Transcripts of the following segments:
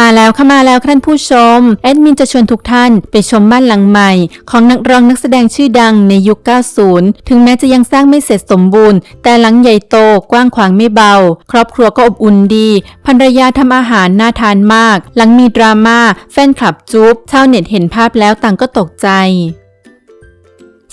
มาแล้วค่ะมาแล้วท่านผู้ชม แอดมินจะชวนทุกท่านไปชมบ้านหลังใหม่ ของนักร้องนักแสดงชื่อดังในยุค 90 ถึงแม้จะยังสร้างไม่เสร็จสมบูรณ์ แต่หลังใหญ่โตกว้างขวางไม่เบา ครอบครัวก็อบอุ่นดีภรรยาทำอาหารน่าทานมาก หลังมีดราม่าแฟนคลับจุ๊บชาวเน็ตเห็นภาพแล้วต่างก็ตกใจ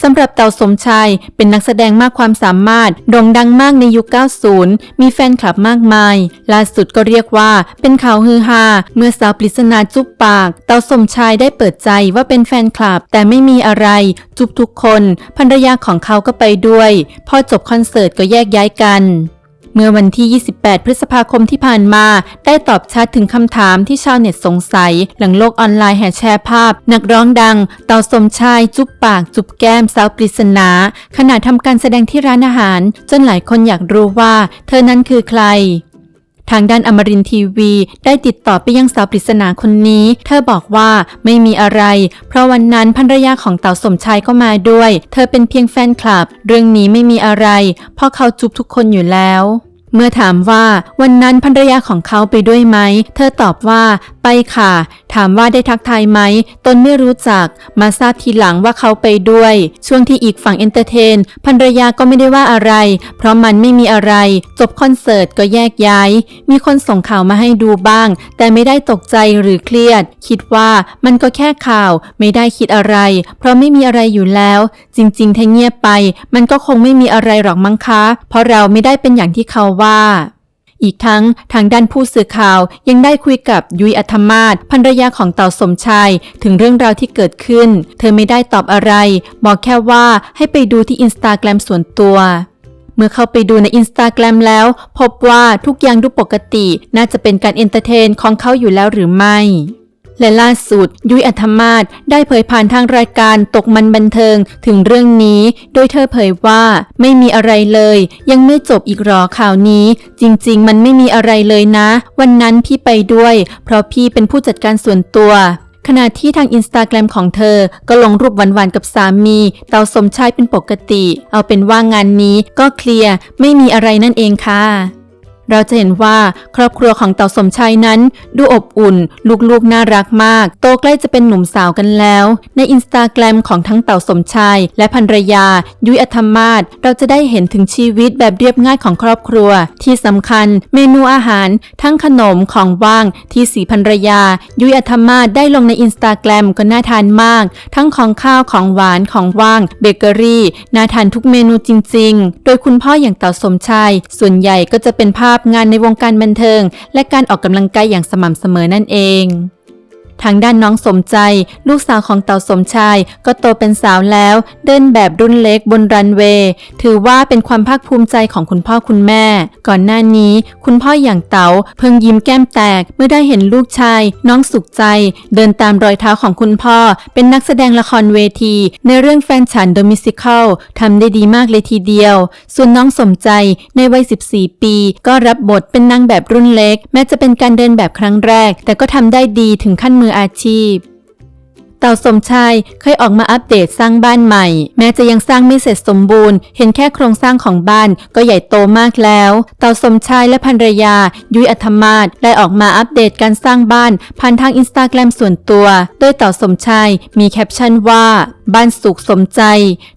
สำหรับเต่าสมชายเป็นนักแสดงมากความสามารถโด่งดังมากในยุค 90 มีแฟนคลับมากมาย ล่าสุดก็เรียกว่าเป็นข่าวฮือฮาเมื่อสาวปริศนาจุ๊บปาก เต่าสมชายได้เปิดใจว่าเป็นแฟนคลับ แต่ไม่มีอะไร จุ๊บทุกคนภรรยาของเขาก็ไปด้วย พอจบคอนเสิร์ตก็แยกย้ายกัน เมื่อวันที่ 28 พฤษภาคมที่ผ่านมา ได้ตอบชัดถึงคำถามที่ชาวเน็ตสงสัย หลังโลกออนไลน์แห่แชร์ภาพ นักร้องดัง เต่าสมชาย จุ๊บปาก จุ๊บแก้มสาวปริศนา ขณะทำการแสดงที่ร้านอาหาร จนหลายคนอยากรู้ว่า เธอนั้นคือใคร ทางด้านอมรินทีวีได้ติดต่อไปยังสาวปริศนาคนนี้ เธอบอกว่าไม่มีอะไร เพราะวันนั้นภรรยาของเต่าสมชายก็มาด้วย เธอเป็นเพียงแฟนคลับ เรื่องนี้ไม่มีอะไร เพราะเขาจุบทุกคนอยู่แล้วเมื่อถามว่าวันนั้นภรรยาของเขาไปด้วยไหม เธอตอบว่าไปค่ะ ถามว่าได้ทักทายไหม ตนไม่รู้จัก มาทราบทีหลังว่าเขาไปด้วย ช่วงที่อีกฝั่งเอนเตอร์เทนภรรยาก็ไม่ได้ว่าอะไร เพราะมันไม่มีอะไร จบคอนเสิร์ตก็แยกย้าย มีคนส่งข่าวมาให้ดูบ้าง แต่ไม่ได้ตกใจหรือเครียด คิดว่ามันก็แค่ข่าว ไม่ได้คิดอะไร เพราะไม่มีอะไรอยู่แล้ว จริงๆถ้าเงียบไป มันก็คงไม่มีอะไรหรอกมั้งคะ เพราะเราไม่ได้เป็นอย่างที่เขาว่า อีกทั้งทางด้านผู้สื่อข่าวยังได้คุยกับยุ้ยอัธมาศภรรยาของเต่าสมชายถึงเรื่องราวที่เกิดขึ้น เธอไม่ได้ตอบอะไร บอกแค่ว่าให้ไปดูที่อินสตาแกรมส่วนตัวเมื่อเข้าไปดูในอินสตาแกรมแล้ว พบว่าทุกอย่างดูปกติ น่าจะเป็นการเอนเตอร์เทนของเขาอยู่แล้วหรือไม่ และล่าสุด ยุ้ยอัธมาศได้เผยผ่านทางรายการตกมันบันเทิงถึงเรื่องนี้ โดยเธอเผยว่าไม่มีอะไรเลย ยังไม่จบอีกหรอข่าวนี้ จริง ๆ มันไม่มีอะไรเลยนะ วันนั้นพี่ไปด้วย เพราะพี่เป็นผู้จัดการส่วนตัวขณะที่ทางอินสตาแกรมของเธอ ก็ลงรูปหวานๆกับสามี เตาสมชายเป็นปกติ เอาเป็นว่างานนี้ก็เคลียร์ ไม่มีอะไรนั่นเองค่ะ เราจะเห็นว่าครอบครัวของเต่าสมชายนั้น ดูอบอุ่น ลูกๆ น่ารักมาก โตใกล้จะเป็นหนุ่มสาวกันแล้ว ในอินสตาแกรมของทั้งเต่าสมชายและภรรยา ยุ้ยอัธมาศเราจะได้เห็นถึงชีวิตแบบเรียบง่ายของครอบครัว ที่สำคัญ เมนูอาหาร ทั้งขนมของว่างที่สีภรรยา ยุ้ยอัธมาศได้ลงในอินสตาแกรมก็น่าทานมาก ทั้งของข้าวของหวานของว่างเบเกอรี่น่าทานทุกเมนูจริง ๆ โดยคุณพ่ออย่างเต่าสมชายส่วนใหญ่ก็จะเป็นภาพาพงานในวงการบันเทิง และการออกกำลังกายอย่างสม่ำเสมอนั่นเอง ทางด้านน้องสมใจ ลูกสาวของเต่าสมชาย ก็โตเป็นสาวแล้ว เดินแบบรุ่นเล็กบนรันเวย์ถือว่าเป็นความภาคภูมิใจของคุณพ่อคุณแม่ ก่อนหน้านี้ คุณพ่ออย่างเต๋าเพิ่งยิ้มแก้มแตก เมื่อได้เห็นลูกชาย น้องสุขใจ เดินตามรอยเท้าของคุณพ่อ เป็นนักแสดงละครเวที ในเรื่องแฟนฉันโดมิสิคลทำได้ดีมากเลยทีเดียว ส่วนน้องสมใจในวัย 14 ปี ก็รับบทเป็นนางแบบรุ่นเล็ก แม้จะเป็นการเดินแบบครั้งแรก แต่ก็ทำได้ดีถึงขั้นมืออาชีพ เต่าสมชายเคยออกมาอัปเดตสร้างบ้านใหม่ แม้จะยังสร้างไม่เสร็จสมบูรณ์ เห็นแค่โครงสร้างของบ้านก็ใหญ่โตมากแล้ว เต่าสมชายและภรรยา ยุ้ยอัธมาศได้ออกมาอัปเดตการสร้างบ้านผ่านทางอินสตาแกรมส่วนตัว โดยเต่าสมชายมีแคปชั่นว่า บ้านสุขสมใจ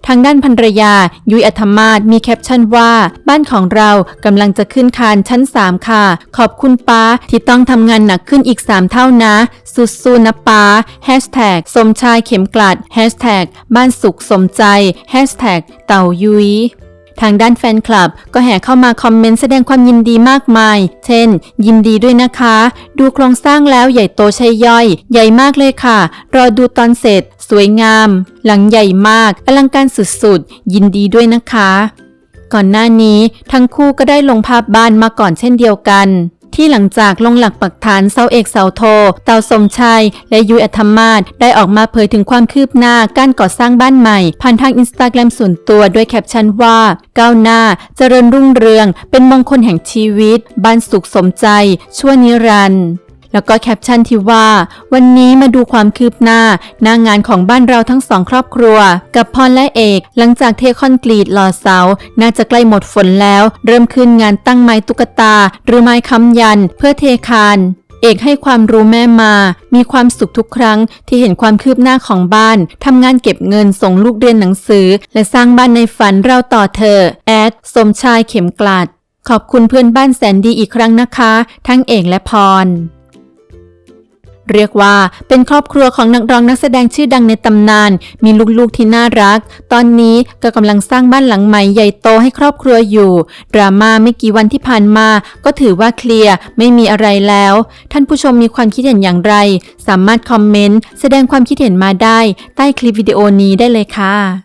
ทางด้านภรรยา ยุ้ยอัธมาศมีแคปชั่นว่า บ้านของเรากำลังจะขึ้นคานชั้น 3 ค่ะ ขอบคุณป้าที่ต้องทำงานหนักขึ้นอีก 3 เท่านะ สู้ๆนะป้าแฮชแท็กสมชายเข็มกลัดแฮชแท็กบ้านสุขสมใจแฮชแท็กเต่ายุ้ย ทางด้านแฟนคลับก็แห่เข้ามาคอมเมนต์แสดงความยินดีมากมาย เช่น ยินดีด้วยนะคะ ดูโครงสร้างแล้วใหญ่โตใช่ย่อย ใหญ่มากเลยค่ะ รอดูตอนเสร็จ สวยงาม หลังใหญ่มาก อลังการสุดๆ ยินดีด้วยนะคะ ก่อนหน้านี้ทั้งคู่ก็ได้ลงภาพบ้านมาก่อนเช่นเดียวกัน ที่หลังจากลงหลักปักฐานเสาเอกเสาโท เตาสมชัย และยุยอัธมาศได้ออกมาเผยถึงความคืบหน้าการก่อสร้างบ้านใหม่ ผ่านทางอินสตาแกรมส่วนตัวด้วยแคปชั่นว่า ก้าวหน้า เจริญรุ่งเรือง เป็นมงคลแห่งชีวิต บ้านสุขสมใจ ชั่วนิรันดร์ แล้วก็แคปชั่นที่ว่า วันนี้มาดูความคืบหน้าหน้างานของบ้านเราทั้งสองครอบครัว กับพรและเอก หลังจากเทคอนกรีตหล่อเสา น่าจะใกล้หมดฝนแล้ว เริ่มขึ้นงานตั้งไม้ตุ๊กตา หรือไม้ค้ำยัน เพื่อเทคานเอกให้ความรู้แม่มา มีความสุขทุกครั้งที่เห็นความคืบหน้าของบ้าน ทำงานเก็บเงินส่งลูกเรียนหนังสือ และสร้างบ้านในฝันเราต่อเธอ แอด สมชายเข็มกลัด ขอบคุณเพื่อนบ้านแสนดีอีกครั้งนะคะ ทั้งเอกและพร เรียกว่าเป็นครอบครัวของนักร้องนักแสดงชื่อดังในตำนาน มีลูกๆที่น่ารัก ตอนนี้ก็กำลังสร้างบ้านหลังใหม่ใหญ่โตให้ครอบครัวอยู่ ดราม่าไม่กี่วันที่ผ่านมา ก็ถือว่าเคลียร์ไม่มีอะไรแล้ว ท่านผู้ชมมีความคิดเห็นอย่างไร สามารถคอมเมนต์แสดงความคิดเห็นมาได้ ใต้คลิปวิดีโอนี้ได้เลยค่ะ